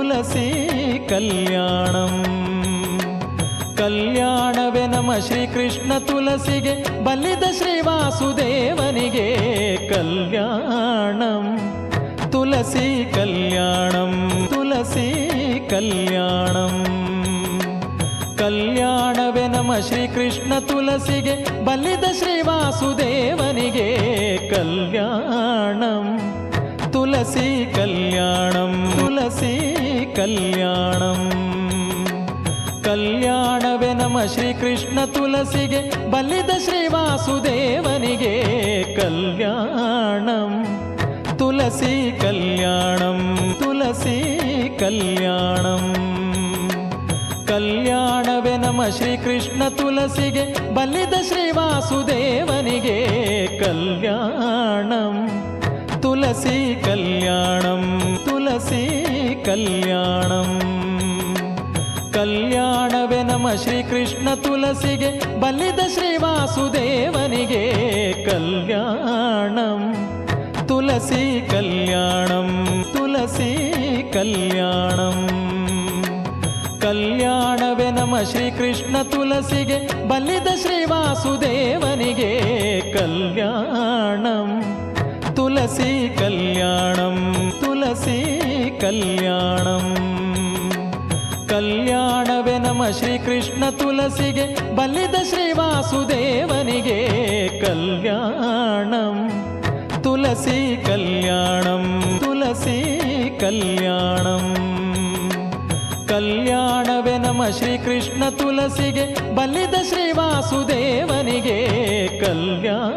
ತುಳಸಿ ಕಲ್ಯಾಣಂ. ಕಲ್ಯಾಣವೇ ನಮ ಶ್ರೀಕೃಷ್ಣ ತುಳಸಿಗೆ ಬಲ್ಲಿದ ಶ್ರೀವಾಸುದೇವನಿಗೆ ಕಲ್ಯಾಣಂ. ತುಳಸಿ ಕಲ್ಯಾಣಂ ತುಳಸಿ ಕಲ್ಯಾಣಂ. ಕಲ್ಯಾಣವೇ ನಮ ಶ್ರೀಕೃಷ್ಣ ತುಳಸಿಗೆ ಬಲ್ಲಿದ ಶ್ರೀವಾಸುದೇವನಿಗೆ ಕಲ್ಯಾಣಂ. ತುಳಸಿ ಕಲ್ಯಾಣ ಕಲ್ಯಾಣಂ. ಕಲ್ಯಾಣವೇ ನಮ ಶ್ರೀಕೃಷ್ಣ ತುಳಸಿಗೆ ಬಲ್ಲಿದ ಶ್ರೀವಾಸುದೇವನಿಗೆ ಕಲ್ಯಾಣಂ. ತುಳಸಿ ಕಲ್ಯಾಣಂ ತುಳಸಿ ಕಲ್ಯಾಣಂ. ಕಲ್ಯಾಣವೇ ನಮ ಶ್ರೀಕೃಷ್ಣ ತುಳಸಿಗೆ ಬಲ್ಲಿದ ಶ್ರೀವಾಸುದೇವನಿಗೆ ಕಲ್ಯಾಣಂ. ತುಳಸಿ ಕಲ್ಯಾಣಂ ತುಳಸಿ ಕಲ್ಯಾಣಂ. ಕಲ್ಯಾಣವೇ ನಮ ಶ್ರೀಕೃಷ್ಣ ತುಳಸಿಗೆ ಬಲ್ಲಿದ ಶ್ರೀವಾಸುದೇವನಿಗೆ ಕಲ್ಯಾಣಂ. ತುಳಸಿ ಕಲ್ಯಾಣಂ ತುಳಸಿ ಕಲ್ಯಾಣಂ. ಕಲ್ಯಾಣವೇ ನಮ ಶ್ರೀಕೃಷ್ಣ ತುಳಸಿಗೆ ಬಲ್ಲಿದ ಶ್ರೀವಾಸುದೇವನಿಗೆ ಕಲ್ಯಾಣಂ. ತುಳಸಿ ಕಲ್ಯಾಣಂ ತುಳಸಿ ಕಲ್ಯಾಣಂ. ಕಲ್ಯಾಣವೇ ನಮ ಶ್ರೀಕೃಷ್ಣ ತುಳಸಿಗೆ ಬಲ್ಲಿದ ಶ್ರೀವಾಸುದೇವನಿಗೆ ಕಲ್ಯಾಣಂ. ತುಳಸಿ ಕಲ್ಯಾಣಂ ತುಳಸಿ ಕಲ್ಯಾಣಂ. ಕಲ್ಯಾಣವೇ ನಮ ಶ್ರೀಕೃಷ್ಣ ತುಳಸಿಗೆ ಬಲ್ಲಿದ ಶ್ರೀವಾಸುದೇವನಿಗೆ ಕಲ್ಯಾಣ.